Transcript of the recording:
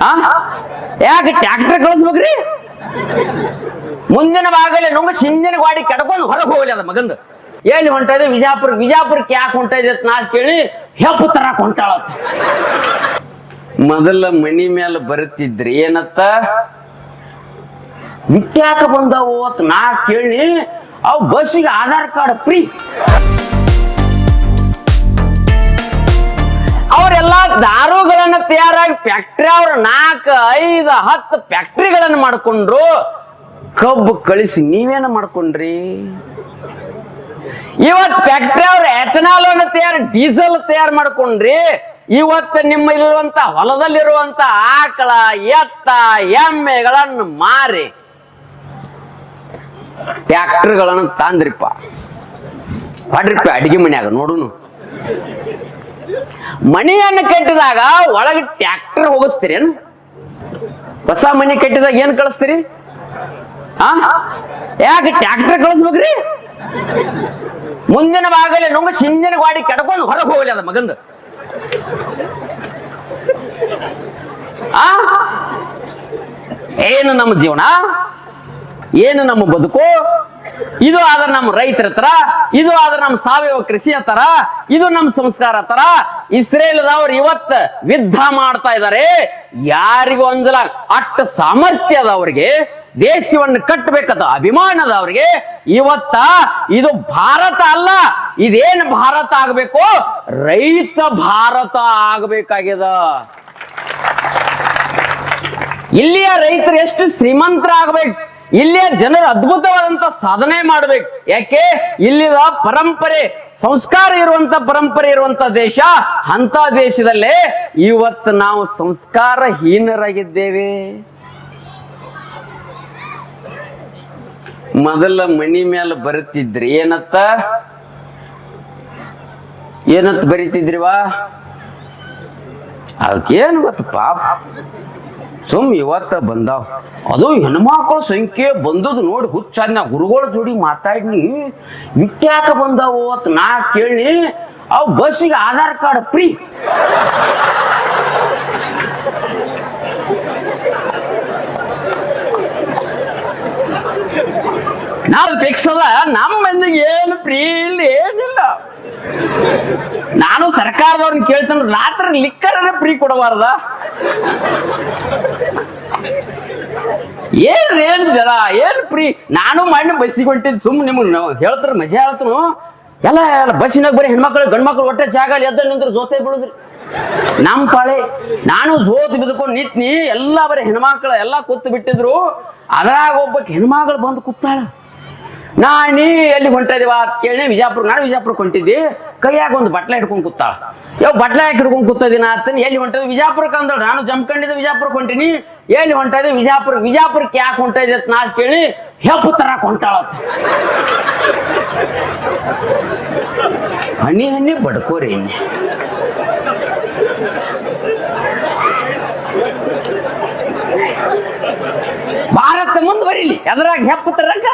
ಆ? ಯಾಕೆ ಟ್ರ್ಯಾಕ್ಟರ್ ಕಳಿಸ್ಬೇಕ್ರಿ? ಮುಂದಿನ ಭಾಗದಲ್ಲಿ ನುಂಗ ಹಿಂದಿನ ಗಾಡಿ ಕೆಡ್ಕೊಂಡು ಹೊರಗೆ ಹೋಗಲಿ ಅದ ಮಗಂದು. ಎಲ್ಲಿ ಹೊಂಟ ಇದೆ? ವಿಜಾಪುರ ವಿಜಾಪುರಕ್ಕೆ ಯಾಕೆ ಹೊಂಟ ಇದೆ ಅಂತ ನಾ ಕೇಳಿ ಹೆಪ್ಪು ತರಕ್ ಹೊಂಟಾಳ ಮೊದಲ ಮಣಿ ಮೇಲೆ ಬರುತ್ತಿದ್ರಿ ಏನತ್ತ? ಬಿಟ್ಟ್ಯಾಕ ಬಂದವು ಅಂತ ನಾ ಕೇಳಿ ಅವ್ ಬಸ್ಸಿಗೆ ಆಧಾರ್ ಕಾರ್ಡ್ ಫ್ರೀ. ಅವರೆಲ್ಲ ದಾರುಗಳನ್ನ ತಯಾರಾಗಿ ಫ್ಯಾಕ್ಟ್ರಿ ಅವ್ರ ನಾಲ್ಕ, ಐದು, ಹತ್ತು ಫ್ಯಾಕ್ಟ್ರಿಗಳನ್ನ ಮಾಡ್ಕೊಂಡ್ರು. ಕಬ್ಬು ಕಳಿಸಿ ನೀವೇನ ಮಾಡ್ಕೊಂಡ್ರಿ? ಇವತ್ ಫ್ಯಾಕ್ಟ್ರಿ ಅವ್ರ ಎಥನಾಲ್ ಅನ್ನ ತಯಾರು ಡೀಸೆಲ್ ತಯಾರು ಮಾಡ್ಕೊಂಡ್ರಿ. ಇವತ್ತು ನಿಮ್ಮ ಇರುವಂತ ಹೊಲದಲ್ಲಿರುವಂತ ಆಕಳ, ಎತ್ತ, ಎಮ್ಮೆಗಳನ್ನು ಮಾರಿ ಟ್ಯಾಕ್ಟರ್ಗಳನ್ನು ತಂದ್ರಿಪ್ಪ. ಹೊಡ್ರಿಪ್ಪ ಅಡಿಗೆ ಮನ್ಯಾಗ ನೋಡುನು. ಮನೆಯನ್ನು ಕಟ್ಟಿದಾಗ ಒಳಗೆ ಟ್ಯಾಕ್ಟರ್ ಹೋಗಿಸ್ತೀರೇನು ಹೊಸ ಮನೆ ಕಟ್ಟಿದಾಗ ಏನ್ ಕಳಿಸ್ತೀರಿ? ಆ? ಯಾಕೆ ಟ್ಯಾಕ್ಟರ್ ಕಳಿಸ್ಬೇಕ್ರಿ? ಮುಂದಿನ ಭಾಗದಲ್ಲಿ ನುಂಗ ಹಿಂದಿನ ಗಾಡಿ ಕೆಡ್ಕೊಂಡು ಹೊರಗೆ ಹೋಗಲಿ ಅದ ಮಗಂದು. ಆ? ಏನು ನಮ್ಮ ಜೀವನ? ಏನು ನಮ್ಮ ಬದುಕು? ಇದು ಆದ್ರೆ ನಮ್ಮ ರೈತರ ತರ ಇದು ಆದ್ರೆ ನಮ್ಮ ಸಾವಯವ ಕೃಷಿಯ ತರ ಇದು ನಮ್ಮ ಸಂಸ್ಕಾರ ತರ ಇಸ್ರೇಲ್ದವ್ರು ಇವತ್ತು ಯುದ್ಧ ಮಾಡ್ತಾ ಇದ್ದಾರೆ ಯಾರಿಗೂ ಅಂಜಲ ಅಟ್ಟ ಸಾಮರ್ಥ್ಯ ಅದ ಅವ್ರಿಗೆ. ದೇಶವನ್ನು ಕಟ್ಟಬೇಕದ ಅಭಿಮಾನದ ಅವ್ರಿಗೆ. ಇವತ್ತ ಇದು ಭಾರತ ಅಲ್ಲ, ಇದೇನು ಭಾರತ ಆಗಬೇಕು, ರೈತ ಭಾರತ ಆಗ್ಬೇಕಾಗ್ಯದ. ಇಲ್ಲಿಯ ರೈತರು ಎಷ್ಟು ಶ್ರೀಮಂತರಾಗಬೇಕು ಇಲ್ಲಿಯ ಜನರು ಅದ್ಭುತವಾದಂತ ಸಾಧನೆ ಮಾಡ್ಬೇಕು. ಯಾಕೆ? ಇಲ್ಲಿನ ಪರಂಪರೆ, ಸಂಸ್ಕಾರ ಇರುವಂತ ಪರಂಪರೆ ಇರುವಂತ ದೇಶ ಅಂತ ದೇಶದಲ್ಲೇ ಇವತ್ತು ನಾವು ಸಂಸ್ಕಾರ ಹೀನರಾಗಿದ್ದೇವೆ ಮೊದಲ ಮಣಿ ಮೇಲೆ ಬರುತ್ತಿದ್ರಿ. ಏನತ್ತ? ಏನತ್ತ ಬರೀತಿದ್ರಿವಾ? ಅದಕ್ಕೇನು ಗೊತ್ತು ಪಾಪ ಸುಮ್ ಇವತ್ತ ಬಂದಾವ್. ಅದು ಹೆಣ್ಮಕ್ಳ ಸಂಖ್ಯೆ ಬಂದದ್ದು ನೋಡಿ ಹುಚ್ಚಾದ್ ನಾ ಗುರುಗಳ ಜೋಡಿ ಮಾತಾಡ್ನಿ ಇಟ್ಟ್ಯಾಕ ಬಂದಾವು ಅಂತ ನಾ ಕೇಳಿ ಅವ್ ಬಸ್ಸಿಗೆ ಆಧಾರ್ ಕಾರ್ಡ್ ಫ್ರೀ. ನಾವು ಫಿಕ್ಸ್ ನಮ್ಮ ಮಂದಿಗೆ ಏನು ಫ್ರೀ ಇಲ್ಲ, ಏನಿಲ್ಲ. ನಾನು ಸರ್ಕಾರದವ್ರನ್ನ ಕೇಳ್ತಾನ, ರಾತ್ರಿ ಲಿಕ್ಕರ್ ಫ್ರೀ ಕೊಡಬಾರ್ದ? ಏನ್ ಏನ್ ಜನ ಏನ್ ಫ್ರೀ ನಾನು ಮಣ್ಣು ಬಸ್ಸಿಗೆ ಹೊಂಟಿದ್ ಸುಮ್ ನಿಮ್ಗೆ ಹೇಳ್ತಾರ ಮಜಾ ಹೇಳ್ತನು? ಎಲ್ಲ ಬಸ್ಸಿನಾಗ ಬರೀ ಹೆಣ್ಮಕ್ಳು, ಗಂಡ್ಮಕ್ಳು ಹೊಟ್ಟೆ ಜಾಗ ಎದ್ದ ನಿಂದ್ರೆ ಜೊತೆ ಬೀಳುದ್ರಿ ನಮ್ಮ ಪಾಳೆ, ನಾನು ಜೋತ್ ಬಿದ್ಕೊಂಡು ನಿಟ್ನಿ ಎಲ್ಲ ಬರೀ ಹೆಣ್ಮಕ್ಳು ಎಲ್ಲ ಕೂತು ಬಿಟ್ಟಿದ್ರು. ಅದ್ರಾಗ ಒಬ್ಬಕ್ಕೆ ಹೆಣ್ಮಗಳು ಬಂದು ಕೂತಾಳ. ನಾ ನೀ ಎಲ್ಲಿ ಹೊಂಟಿದೀವ ಅಂತ ಕೇಳಿ ವಿಜಾಪುರ ನಾನು ವಿಜಾಪುರಕ್ಕೆ ಹೊಂಟಿದ್ದಿ. ಕೈಯಾಗ ಒಂದು ಬಟ್ಲ ಹಿಡ್ಕೊಂಡು ಕೂತಾಳ ಯಾವ ಬಟ್ಲ ಯಾಕೆ ಹಿಡ್ಕೊಂಡು ಕೂತದಿನ ಅಂತ ಎಲ್ಲಿ ಹೊಂಟದ ವಿಜಾಪುರಕ್ಕೆ ಅಂದಳು ನಾನು ಜಮ್ಕಂಡಿದ್ದ ವಿಜಾಪುರಕ್ಕೆ ಹೊಂಟಿನಿ. ಎಲ್ಲಿ ಹೊಂಟದೆ ವಿಜಾಪುರ ವಿಜಾಪುರಕ್ಕೆ ಯಾಕೆ ಹೊಂಟಿದೆ ಅಂತ ನಾ ಕೇಳಿ ಹೆಪ್ಪು ತರ ಹೊಂಟಾಳತ್. ಹಣ್ಣಿ ಹಣ್ಣಿ ಬಡ್ಕೋರಿ ಇನ್ನಿ ಭಾರತ ಮುಂದುವರಿಲಿ ಎದ್ರಾಗ ಹೆಪ್ಪು ತರಕ